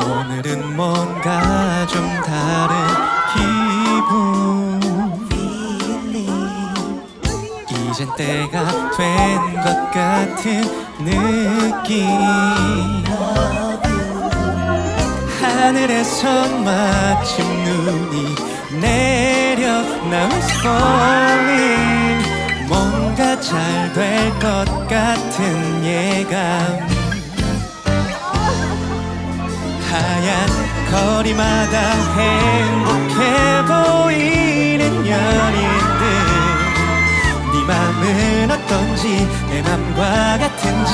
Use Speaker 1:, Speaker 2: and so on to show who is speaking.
Speaker 1: 오늘은 뭔가 좀 다른 기분. 이젠 때가 된 것 같은 느낌. 하늘에선 마침 눈이 내려 Now it's falling 뭔가 잘 될 것 같은 예감 하얀 거리마다 행복해 보이는 연인들. 네 맘은 어떤지 내 맘과 같은지